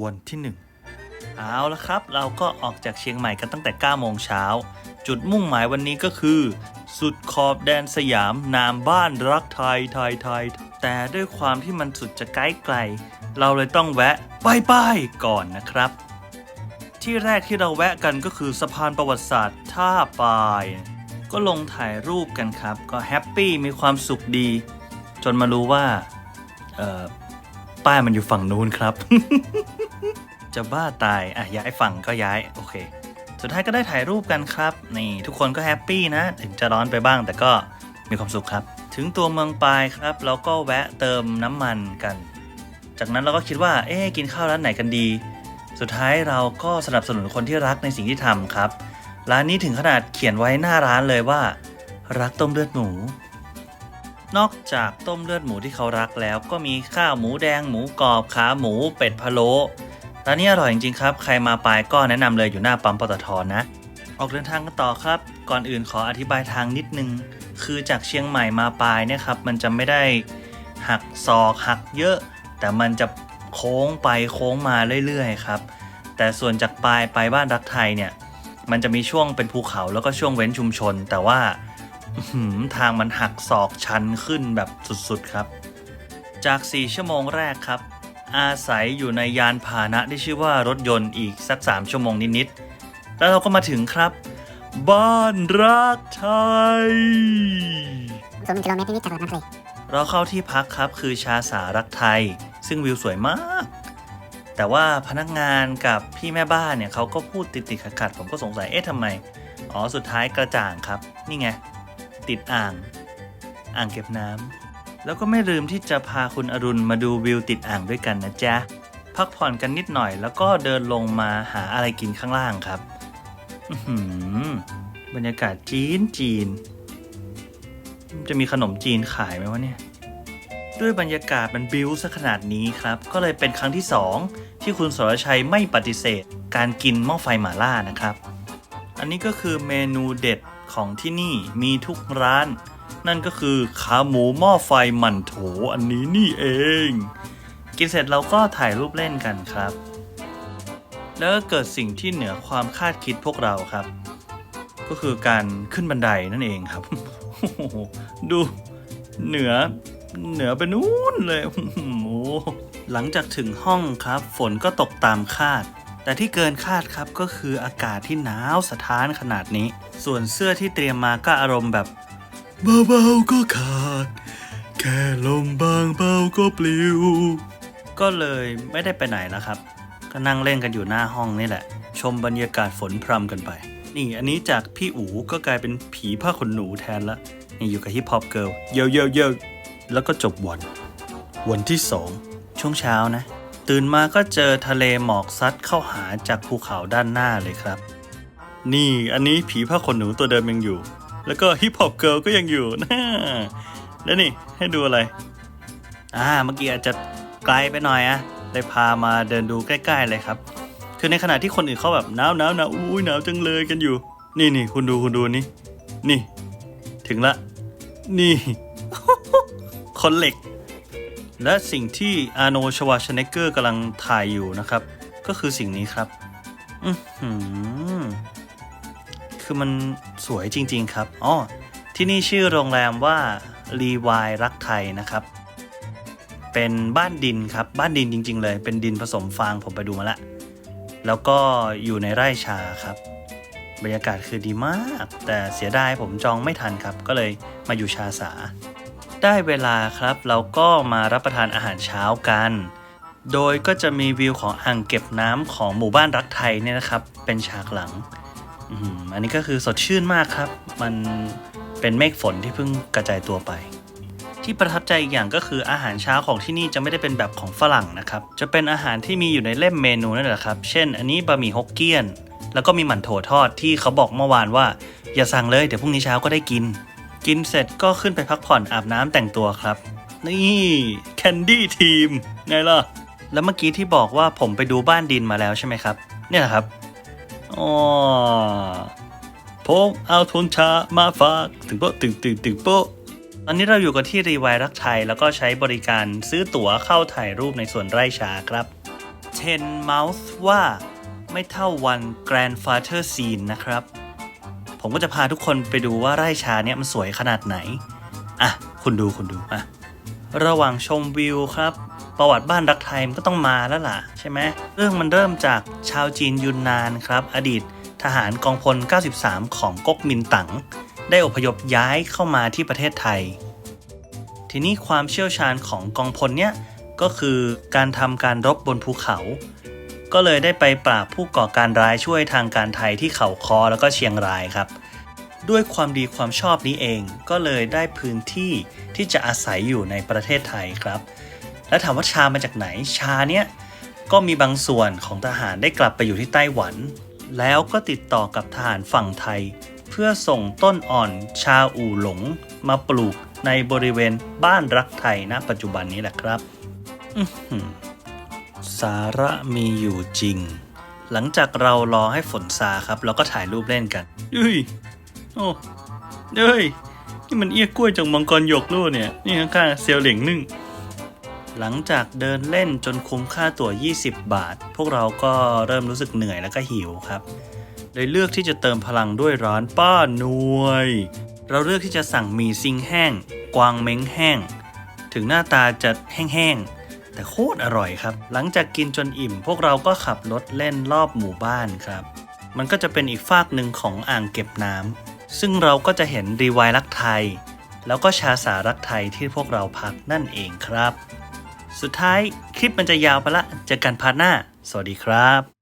วนที่หนึ่งเอาละครับ เราก็ออกจากเชียงใหม่กันตั้งแต่ 9 โมงเช้า จุดมุ่งหมายวันนี้ก็คือ สุดขอบแดนสยามนามบ้านรักไทยไทยไทย แต่ด้วยความที่มันสุดจะไกลไกล เราเลยต้องแวะป้ายป้ายก่อนนะครับ ที่แรกที่เราแวะกันก็คือสะพานประวัติศาสตร์ท่าปายก็ลงถ่ายรูปกันครับ ก็แฮปปี้มีความสุขดี จนมารู้ว่า เออป้ายมันอยู่ฝั่งนู้นครับ จะบ้าตาย อะ ย้ายฝั่งก็ย้าย โอเค สุดท้ายก็ได้ถ่ายรูปกันครับ นี่ทุกคนก็แฮปปี้นะ ถึงจะร้อนไปบ้างแต่ก็มีความสุขครับ ถึงตัวเมืองปายครับ เราก็แวะเติมน้ำมันกัน จากนั้นเราก็คิดว่า เอ๊กินข้าวร้านไหนกันดี สุดท้ายเราก็สนับสนุนคนที่รักในสิ่งที่ทำครับ ร้านนี้ถึงขนาดเขียนไว้หน้าร้านเลยว่า รักต้มเลือดหมูนอกจากต้มเลือดหมูที่เขารักแล้วก็มีข้าวหมูแดงหมูกรอบขาหมูเป็ดพะโล้ ร้านนี้อร่อยจริงๆครับ ใครมาปลายก็แนะนำเลยอยู่หน้าปั๊มปตทนะ ออกเดินทางกันต่อครับ ก่อนอื่นขออธิบายทางนิดนึง คือจากเชียงใหม่มาปลายเนี่ยครับ มันจะไม่ได้หักศอกหักเยอะ แต่มันจะโค้งไปโค้งมาเรื่อยๆครับ แต่ส่วนจากปลายไปบ้านรักไทยเนี่ย มันจะมีช่วงเป็นภูเขาแล้วก็ช่วงเว้นชุมชน แต่ว่าหือทางมันหักศอกชันขึ้นแบบสุดๆครับ จาก 4 ชั่วโมงแรกครับ อาศัยอยู่ในยานพาหนะที่ชื่อว่ารถยนต์อีกสัก 3 ชั่วโมงนิดๆ แล้วเราก็มาถึงครับ บ้านรักไทยศูนย์หนึ่งกิโลเมตรนิดๆจากรถน้ำทะเลเราเข้าที่พักครับคือชาสารักไทย ซึ่งวิวสวยมาก แต่ว่าพนักงานกับพี่แม่บ้านเนี่ยเขาก็พูดติดติดๆขัดๆผมก็สงสัยเอ๊ะทำไม อ๋อสุดท้ายกระจ่างครับ นี่ไง ติดอ่าง อ่างเก็บน้ำ แล้วก็ไม่ลืมที่จะพาคุณอรุณมาดูวิวติดอ่างด้วยกันนะจ๊ะ พักผ่อนกันนิดหน่อย แล้วก็เดินลงมาหาอะไรกินข้างล่างครับอื้อหือบรรยากาศจีนจีน จะมีขนมจีนขายไหมวะเนี่ย ด้วยบรรยากาศมันบิวซะขนาดนี้ครับ ก็เลยเป็นครั้งที่2ที่คุณสรชัยไม่ปฏิเสธ การกินหม้อไฟหม่าล่านะครับ อันนี้ก็คือเมนูเด็ดของที่นี่มีทุกร้าน นั่นก็คือขาหมูหม้อไฟหมั่นโถอันนี้นี่เอง กินเสร็จเราก็ถ่ายรูปเล่นกันครับ แล้วก็เกิดสิ่งที่เหนือความคาดคิดพวกเราครับ ก็คือการขึ้นบันไดนั่นเองครับ ดูเหนือเหนือไปนู้นเลยโอ้โหหลังจากถึงห้องครับ ฝนก็ตกตามคาด แต่ที่เกินคาดครับก็คืออากาศที่หนาวสะท้านขนาดนี้ ส่วนเสื้อที่เตรียมมาก็อารมณ์แบบ เบาๆก็ขาด แค่ลมบางเบาก็ปลิว ก็เลยไม่ได้ไปไหนแล้วครับ ก็นั่งเล่นกันอยู่หน้าห้องนี่แหละ ชมบรรยากาศฝนพรำกันไป นี่อันนี้จากพี่อูก็กลายเป็นผีผ้าขนหนูแทนละ นี่อยู่กับฮิปฮอปเกิลเยอะเยอะเยอะแล้วก็จบวัน วันที่สองช่วงเช้านะ ตื่นมาก็เจอทะเลหมอกซัดเข้าหาจากภูเขาด้านหน้าเลยครับ นี่อันนี้ผีผ้าขนหนูตัวเดิมยังอยู่ แล้วก็ฮิปฮอปเกิลก็ยังอยู่นะแล้วนี่ให้ดูอะไร อ่าเมื่อกี้อาจจะไกลไปหน่อยอะเลยพามาเดินดูใกล้ๆเลยครับ คือในขณะที่คนอื่นเขาแบบหนาวหนาวหนาวอุ้ยหนาวจังเลยกันอยู่ นี่นี่คุณดูคุณดูนี่ นี่ ถึงละ นี่คนเหล็ก และสิ่งที่อาโนชวาชเนเกอร์กำลังถ่ายอยู่นะครับ ก็คือสิ่งนี้ครับ อือหือ คือมันสวยจริง ๆ ครับอ๋อที่นี่ชื่อโรงแรมว่ารีวายรักไทยนะครับ เป็นบ้านดินครับ บ้านดินจริง ๆ เลย เป็นดินผสมฟางผมไปดูมาละ แล้วก็อยู่ในไร่ชาครับ บรรยากาศคือดีมาก แต่เสียดายผมจองไม่ทันครับ ก็เลยมาอยู่ชาสา ได้เวลาครับ เราก็มารับประทานอาหารเช้ากัน โดยก็จะมีวิวของอ่างเก็บน้ำของหมู่บ้านรักไทยเนี่ยนะครับ เป็นฉากหลัง อันนี้ก็คือสดชื่นมากครับ มันเป็นเมฆฝนที่เพิ่งกระจายตัวไป ที่ประทับใจอีกอย่างก็คืออาหารเช้าของที่นี่จะไม่ได้เป็นแบบของฝรั่งนะครับ จะเป็นอาหารที่มีอยู่ในเล่มเมนูนั่นแหละครับ เช่น อันนี้บะหมี่ฮกเกี้ยน แล้วก็มีหมั่นโถทอดที่เขาบอกเมื่อวานว่า อย่าสั่งเลยเดี๋ยวพรุ่งนี้เช้าก็ได้กิน กินเสร็จก็ขึ้นไปพักผ่อนอาบน้ำแต่งตัวครับ นี่แคนดี้ทีมไงล่ะแล้วเมื่อกี้ที่บอกว่าผมไปดูบ้านดินมาแล้วใช่ไหมครับ เนี่ยแหละครับ อ๋อผมเอาทุนชามาฝากถึงโป๊ะตึงตึงตึงโป๊ะตอนนี้เราอยู่กันที่รีไวรักไทยแล้วก็ใช้บริการซื้อตั๋วเข้าถ่ายรูปในส่วนไร่ชาครับ10 Mouth ว่าไม่เท่าวัน Grandfather Scene นะครับ ผมก็จะพาทุกคนไปดูว่าไร่ชาเนี่ยมันสวยขนาดไหน อะ คุณดูคุณดูอะระหว่างชมวิวครับ ประวัติบ้านรักไทยมันก็ต้องมาแล้วล่ะใช่ไหมเรื่องมันเริ่มจากชาวจีนยุนนานครับ อดีตทหารกองพล 93 ของก๊กมินตั๋งได้อพยพย้ายเข้ามาที่ประเทศไทย ทีนี้ความเชี่ยวชาญของกองพลเนี่ยก็คือการทำการรบบนภูเขา ก็เลยได้ไปปราบผู้ก่อการร้ายช่วยทางการไทยที่เขาคอแล้วก็เชียงรายครับ ด้วยความดีความชอบนี้เองก็เลยได้พื้นที่ที่จะอาศัยอยู่ในประเทศไทยครับ แล้วถามว่าชามาจากไหน ชาเนี่ยก็มีบางส่วนของทหารได้กลับไปอยู่ที่ไต้หวัน แล้วก็ติดต่อกับทหารฝั่งไทย เพื่อส่งต้นอ่อนชาอู่หลง มาปลูกในบริเวณบ้านรักไทยณปัจจุบันนี้แหละครับสาระมีอยู่จริง หลังจากเรารอให้ฝนซาครับเราก็ถ่ายรูปเล่นกันเฮ้ยโอ้เฮ้ยนี่มันเอี้ยกล้วยจากมังกรหยกลู่เนี่ย นี่ข้างๆเซลเหลียงนึ่ง หลังจากเดินเล่นจนคุ้มค่าตั๋ว 20 บาท พวกเราก็เริ่มรู้สึกเหนื่อยแล้วก็หิวครับ เลยเลือกที่จะเติมพลังด้วยร้านป้านวย เราเลือกที่จะสั่งหมีซิงแห้ง กวางเม้งแห้ง ถึงหน้าตาจะแห้งๆ แต่โคตรอร่อยครับ หลังจากกินจนอิ่ม พวกเราก็ขับรถเล่นรอบหมู่บ้านครับ มันก็จะเป็นอีกฝากหนึ่งของอ่างเก็บน้ำซึ่งเราก็จะเห็นรีวายรักไทย แล้วก็ชาสารักไทยที่พวกเราพักนั่นเองครับ สุดท้ายคลิปมันจะยาวไปละเจอกันพาร์ทหน้า สวัสดีครับ